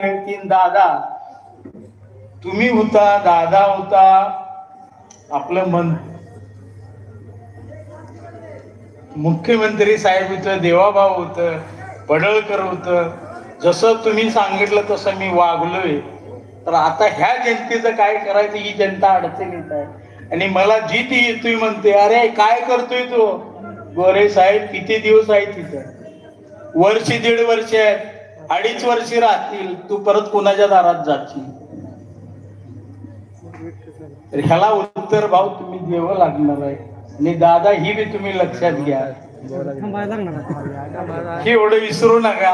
सांगतील दादा. तुम्ही होता दादा होता. आपलं मन. मुख्यमंत्री साहेब होतं देवाभाऊ होतं पडळकर होतं. जसं तुम्ही सांगितलं तसं मी वागलोय. तर आता ह्या जनतेचं काय करायचं ही जनता अडचणीत आहे. आणि मला जी ती येतोय म्हणते अरे काय करतोय तो? गोरे साहेब किती दिवस आहे तिथं? वर्ष दीड वर्ष आहेत. अडीच वर्षी राहतील तू परत कोणाच्या दारात जाशील? ह्याला उत्तर भाव तुम्ही द्यावं लागणार आहे. आणि दादा ही बी तुम्ही लक्षात घ्या. हे एवढं विसरू नका.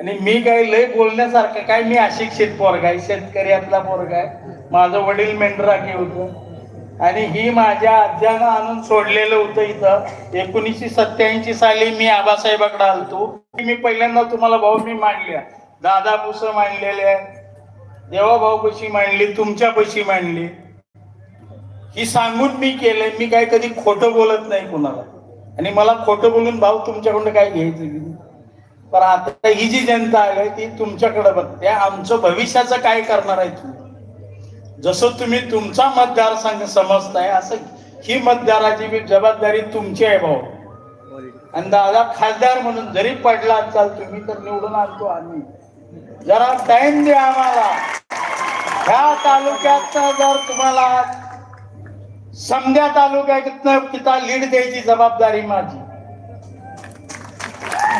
आणि मी काय लय बोलण्यासारखं काय? मी अशिक्षित पोरगा आहे शेतकऱ्यातला पोरगा आहे. माझं वडील मेंढराखे होतं. आणि ही माझ्या आज्यानं आणून सोडलेलं होतं इथं. एकोणीसशे सत्याऐंशी साली मी आबासाहेबाकडे आलतो. मी पहिल्यांदा तुम्हाला भाऊ मी मांडल्या दादा पुस मांडलेले आहे देवाभाऊ कशी मांडली? तुमच्या पशी मांडली? ही सांगून मी केलंय. मी काय कधी खोटं बोलत नाही कुणाला. आणि मला खोटं बोलून भाऊ तुमच्याकडून काय घ्यायचं पण आता ही जी जनता आहे ती तुमच्याकडे बघते. आमचं भविष्याचं काय करणार आहे तुम्ही जसं तुम्ही तुमचा मतदारसंघ समजताय असं ही मतदाराची बी जबाबदारी तुमची आहे भाऊ. आणि दादा खासदार म्हणून जरी पडला असाल तुम्ही तर निवडून आणतो आम्ही. जरा टाइम द्या आम्हाला. ह्या तालुक्यात जर तुम्हाला समजा तालुक्यात तिथं लीड द्यायची जबाबदारी माझी.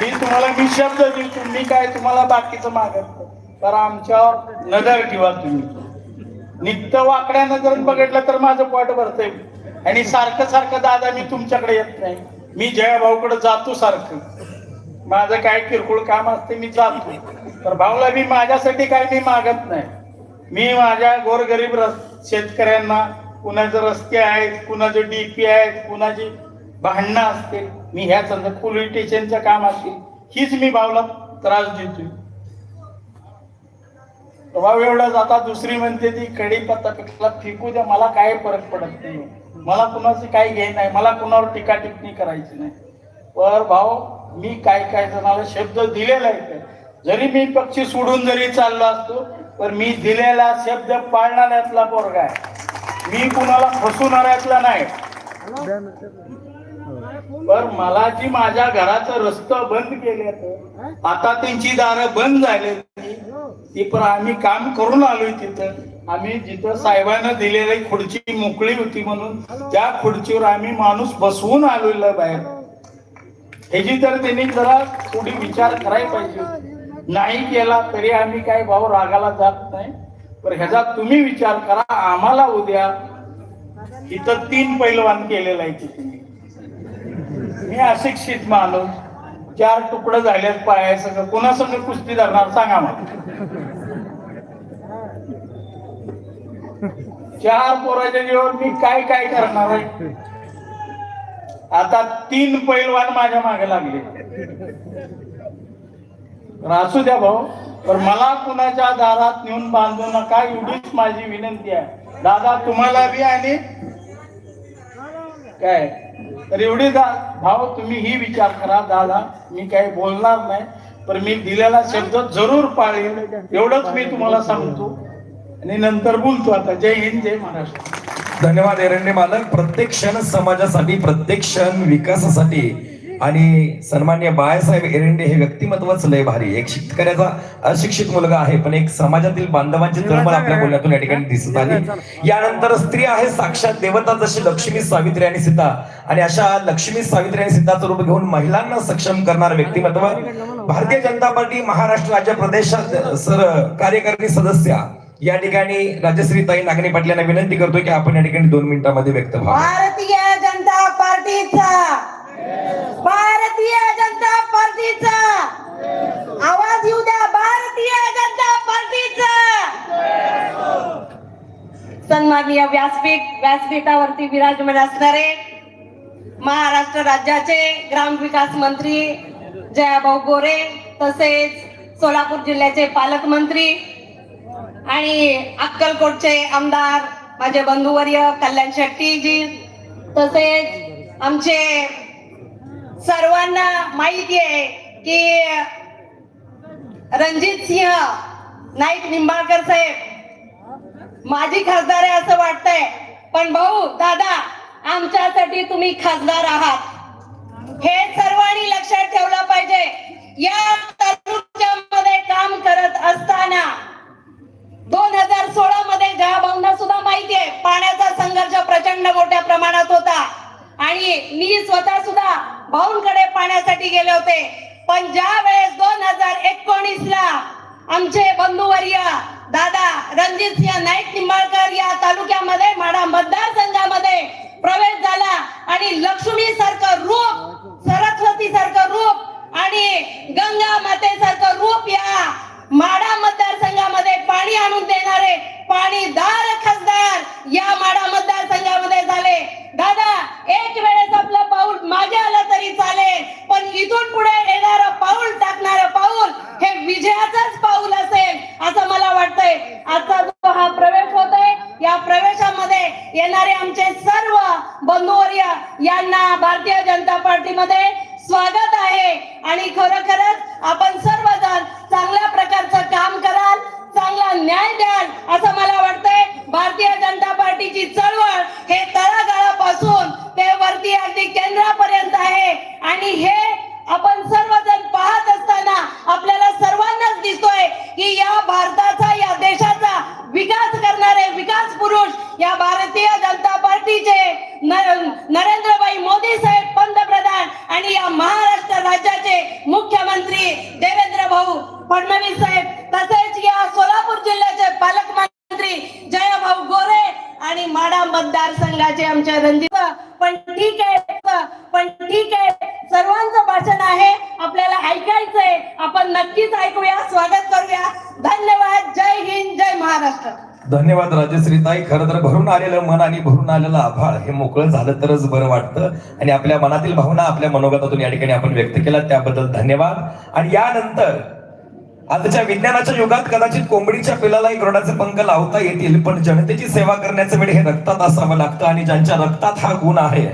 मी तुम्हाला मी शब्द देतो मी काय तुम्हाला बाकीचं मागत. तर आमच्यावर नजर ठेवा तुम्ही. नित्त वाकड्यानं जर बघितलं तर माझं पोट भरतंय. आणि सारखं सारखं दादा मी तुमच्याकडे येत नाही. मी जयाभाऊकडे जातो सारखं. माझं काय किरकोळ काम असते मी जातो. तर भाऊला मी माझ्यासाठी काय मी मागत नाही. मी माझ्या गोरगरीब रस शेतकऱ्यांना कुणाचे रस्ते आहेत कुणाचे डीपी आहेत कुणाची भांडणं असतील मी ह्या संदर्भ पोलीस स्टेशनचं काम असतील हीच मी भाऊला त्रास देतोय. भाऊ एवढा जाता दुसरी म्हणते ती कडी पत्ता फेकू द्या मला काय फरक पडत नाही मला कुणाची काही घे नाही मला कुणावर टीका टिप्पणी करायची नाही. पर भाऊ मी काय काय जणाला शब्द दिलेला आहे जरी मी पक्षी सोडून जरी चाललो असतो पण मी दिलेला शब्द पाळणाऱ्यातला पोरगा आहे. मी कुणाला फसवणाऱ्यातला नाही. पर मला जी माझ्या घराचं रस्ता बंद केले आता त्यांची दारं बंद झाले ती पण आम्ही काम करून आलोय तिथं. आम्ही जिथं साहेबांना दिलेली खुर्ची मोकळी होती म्हणून त्या खुर्चीवर आम्ही माणूस बसवून आलेलो बाहेर. ह्याची तर त्यांनी जरा थोडी विचार करायला पाहिजे नाही केला तरी आम्ही काय भाऊ रागाला जात नाही. पण ह्याचा तुम्ही विचार करा आम्हाला उद्या इथं तीन पैलवान केलेला आहे तुम्ही मी अशिक्षित माणूस चार तुकडं झाले पाया सगळं. कोणासंग कुस्ती धरणार सांगा मला. चार पोराच्या जीवन मी काय काय करणार आहे? आता तीन पैलवान माझ्या मागे लागले. असू द्या भाऊ पण मला कुणाच्या दारात नेऊन बांधू नका एवढीच माझी विनंती आहे. दादा तुम्हाला बी आणि काय? तर एवढी दा भाव तुम्ही ही विचार करा दादा. मी काही बोलणार नाही पण मी दिलेला शब्द जरूर पाळेल एवढंच मी तुम्हाला सांगतो. आणि नंतर बोलतो आता. जय हिंद जय महाराष्ट्र. धन्यवाद एरंडे मालक. प्रत्येक क्षण समाजासाठी प्रत्येक क्षण विकासासाठी. आणि सन्मान्य बाळासाहेब एरंडे हे व्यक्तिमत्वच लय भारी एक शेतकऱ्याचा अशिक्षित मुलगा आहे पण एक समाजातील बांधवांची तळमळ आपल्या बोलण्यातून या ठिकाणी दिसत आली. यानंतर स्त्री आहे साक्षात देवता जशी लक्ष्मी सावित्री आणि सीता. आणि अशा लक्ष्मी सावित्री आणि सीताचं रूप घेऊन महिलांना सक्षम करणार व्यक्तिमत्व भारतीय जनता पार्टी महाराष्ट्र राज्य प्रदेशात सर कार्यकारिणी सदस्य. या ठिकाणी राजश्री ताई नागणे पाटील यांना विनंती करतो की आपण या ठिकाणी दोन मिनिटांमध्ये व्यक्त व्हा भारतीय जनता पार्टीचा भारतीय जनता पार्टीचा. आवाज येऊ द्या भारतीय जनता पार्टीचा. सन्माननीय व्यासपीठ व्यासपीठावरती विराजमान असणारे महाराष्ट्र राज्याचे ग्रामविकास मंत्री जयाभाऊ गोरे तसेच सोलापूर जिल्ह्याचे पालकमंत्री आणि अक्कलकोटचे आमदार माझे बंधुवर्य कल्याण शेट्टीजी तसेच आमचे सर्वांना माहिती आहे की रणजित सिंह नाईक निंबाळकर साहेब माझी खासदार आहे असं वाटतंय. पण भाऊ दादा आमच्यासाठी तुम्ही खासदार आहात. हे सर्वांनी लक्षात ठेवलं पाहिजे. या तालुक्यामध्ये काम करत असताना दोन हजार सोळा मध्ये ज्या भाऊंना सुद्धा माहिती आहे. पाण्याचा संघर्ष प्रचंड मोठ्या प्रमाणात होता. आणि मी स्वतः सुद्धा भाऊंकडे पाण्यासाठी गेले होते. पण ज्या वेळेस दोन हजार एकोणीस ला आमचे बंधुवर्य दादा रणजित सिंह नाईक निंबाळकर या तालुक्यामध्ये माडा मतदारसंघामध्ये प्रवेश झाला. आणि लक्ष्मी सारखं रूप सरस्वती सारखं रूप आणि गंगा मातेसारखं रूप या माडा मतदारसंघामध्ये पाणी आणून देणारे पाणीदार खासदार या माडा मतदारसंघामध्ये झाले दादा एक वेळेस आपलं पाऊल मागे आलं तरी चालेल पण इथून पुढे येणारं पाऊल टाकणारं पाऊल हे विजयाचंच पाऊल असेल असं मला वाटतंय आजचा जो हा प्रवेश होतोय या प्रवेशामध्ये येणारे आमचे सर्व बंधुवर्य यांना भारतीय जनता पार्टीमध्ये स्वागत आहे. आणि खरोखरच आपण सर्वजण चांगल्या प्रकारचं काम कराल चांगला न्याय द्याल असं मला वाटतंय. भारतीय जनता पार्टीची चळवळ हे तळागाळापासून ते वरती अगदी केंद्रापर्यंत आहे. आणि हे आपण सर्वजण मतदारसंघाचे आमच्या रणजित पण ठीक आहे पण ठीक आहे. सर्वांचं भाषण आहे. आपल्याला ऐकायचंय. आपण नक्कीच ऐकूया. स्वागत करूया. धन्यवाद. जय हिंद जय महाराष्ट्र. धन्यवाद राजश्रीताई. खरं तर भरून आलेलं मन आणि भरून आलेलं आभाळ हे मोकळं झालं तरच बरं वाटतं. आणि आपल्या मनातील भावना आपल्या मनोगतातून या ठिकाणी आपण व्यक्त केला त्याबद्दल धन्यवाद. आणि यानंतर आजच्या विज्ञानाच्या युगात कदाचित कोंबडीच्या पिलाला एक रोडाचे पंख लावता येतील पण जनतेची सेवा करण्याचं वेळ हे रक्तात असावं लागतं आणि ज्यांच्या रक्तात हा गुण आहे.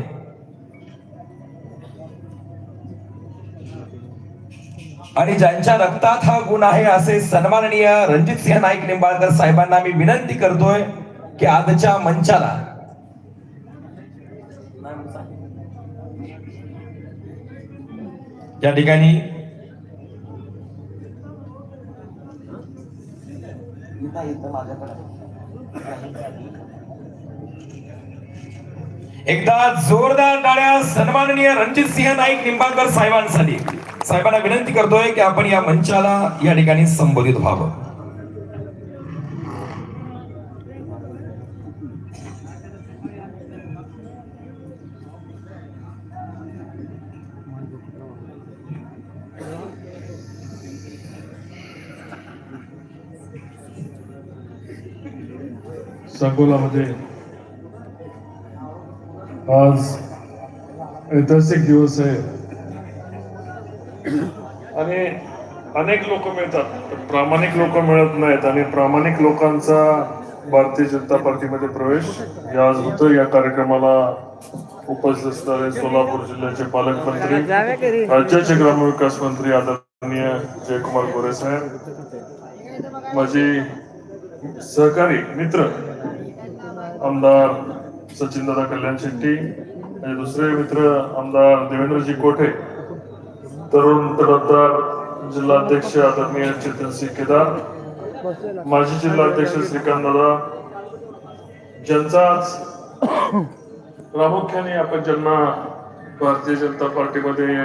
आणि ज्यांच्या रक्तात हा गुण आहे असे सन्माननीय रणजित सिंह नाईक निंबाळकर साहेबांना मी विनंती करतोय की आजच्या मंचाला या ठिकाणी एकदा जोरदार टाळ्या सन्माननीय रणजित सिंह नाईक निंबाळकर साहेबांसाठी. साहेबांना विनंती करतोय की आपण या मंचाला या ठिकाणी संबोधित व्हावं. सांगोलामध्ये. आज ऐतिहासिक दिवस आहे. आणि अनेक लोक मिळतात. प्रामाणिक लोक मिळत नाहीत आणि प्रामाणिक लोकांचा भारतीय जनता पार्टीमध्ये प्रवेश या आज होतो या कार्यक्रमाला उपस्थित असणारे सोलापूर जिल्ह्याचे पालकमंत्री राज्याचे ग्रामविकास मंत्री आदरणीय जयकुमार गोरे साहेब माझी सहकारी मित्र आमदार सचिनदादा कल्याण शेट्टी आणि दुसरे मित्र आमदार देवेंद्रजी कोठे तरुण तडफदार जिल्हाध्यक्ष आदरणीय चेतनसिंह केदार माजी जिल्हाध्यक्ष श्रीकांत दादा ज्यांचा आज प्रामुख्याने आपण ज्यांना भारतीय जनता पार्टीमध्ये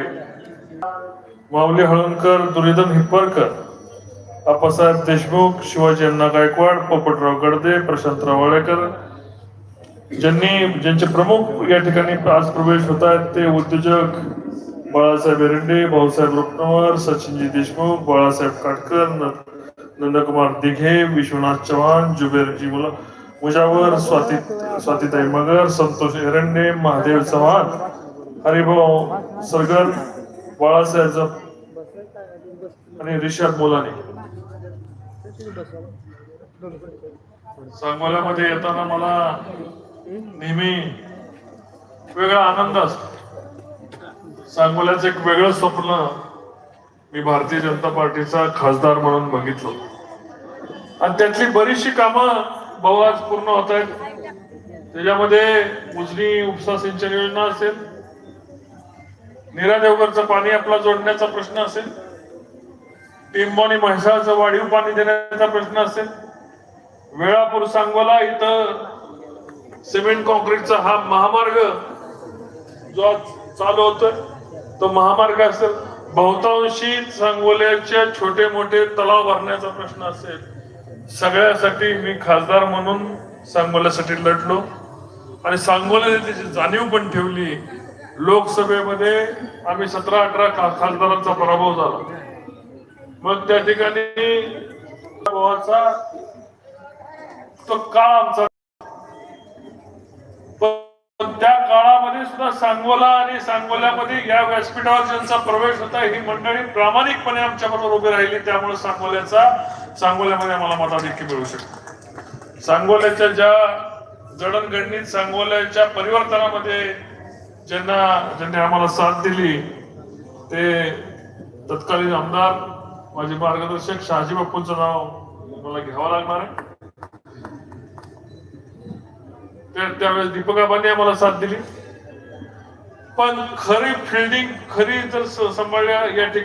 माऊली हळणकर दुर्योधन हिप्परकर आप्पासाहेब देशमुख शिवाजी अण्णा गायकवाड पोपटराव गडदे प्रशांतराव वाळेकर ज्यांनी ज्यांचे प्रमुख या ठिकाणी आज प्रवेश होत आहेत ते उद्योजक बाळासाहेब एरंडे भाऊसाहेब रुपनवर सचिनजी देशमुख बाळासाहेब काटकर नंदकुमार दिघे विश्वनाथ चव्हाण जुबेरजी मुला मुजावर स्वाती स्वातीताई मगर संतोष एरंडे महादेव चव्हाण हरिभाऊ सरगर बाळासाहेब आणि रिषभ मोलाने. सांगोल्यामध्ये येताना मला नेहमी वेगळा आनंद असतो. सांगोल्याचं एक वेगळं स्वप्न मी भारतीय जनता पार्टीचा खासदार म्हणून बघितलं. आणि त्यातली बरीचशी कामं भाऊ आज पूर्ण होत आहेत. त्याच्यामध्ये उजनी उपसा सिंचन योजना असेल नीरा देवगरचं पाणी आपला जोडण्याचा प्रश्न असेल टिंबोनी म्हैसाळचं वाढीव पाणी देण्याचा प्रश्न असेल. वेळापूर सांगोला इथं सिमेंट कॉन्क्रीटचा हा महामार्ग जो आज चालू होतोय तो महामार्ग असेल. बहुतांशी सांगोल्याच्या छोटे मोठे तलाव भरण्याचा प्रश्न असेल. सगळ्यासाठी मी खासदार म्हणून सांगोल्यासाठी लढलो. आणि सांगोल्याने त्याची जाणीव पण ठेवली. लोकसभेमध्ये आम्ही सतरा अठरा खासदारांचा पराभव झाला. मग त्या ठिकाणी तो काळ आमचा सांगोला आणि सांगोल्यामध्ये या व्यासपीठावर ज्यांचा प्रवेश होता ही मंडळी प्रामाणिकपणे आमच्या बरोबर उभी राहिली. त्यामुळे सांगोल्याचा सांगोल्यामध्ये आम्हाला मताधिक्य मिळू शकतो. सांगोल्याच्या ज्या जडणघडणीत सांगोल्याच्या परिवर्तनामध्ये ज्यांना ज्यांनी आम्हाला साथ दिली ते तत्कालीन आमदार माझे मार्गदर्शक शहाजी बाप्पूंचं नाव मला घ्यावं लागणार आहे. त्या- त्यावेळेस दीपकाबांनी आम्हाला साथ दिली. पण खरी फिल्डिंग खरी जर सांभाळल्या या ठिकाणी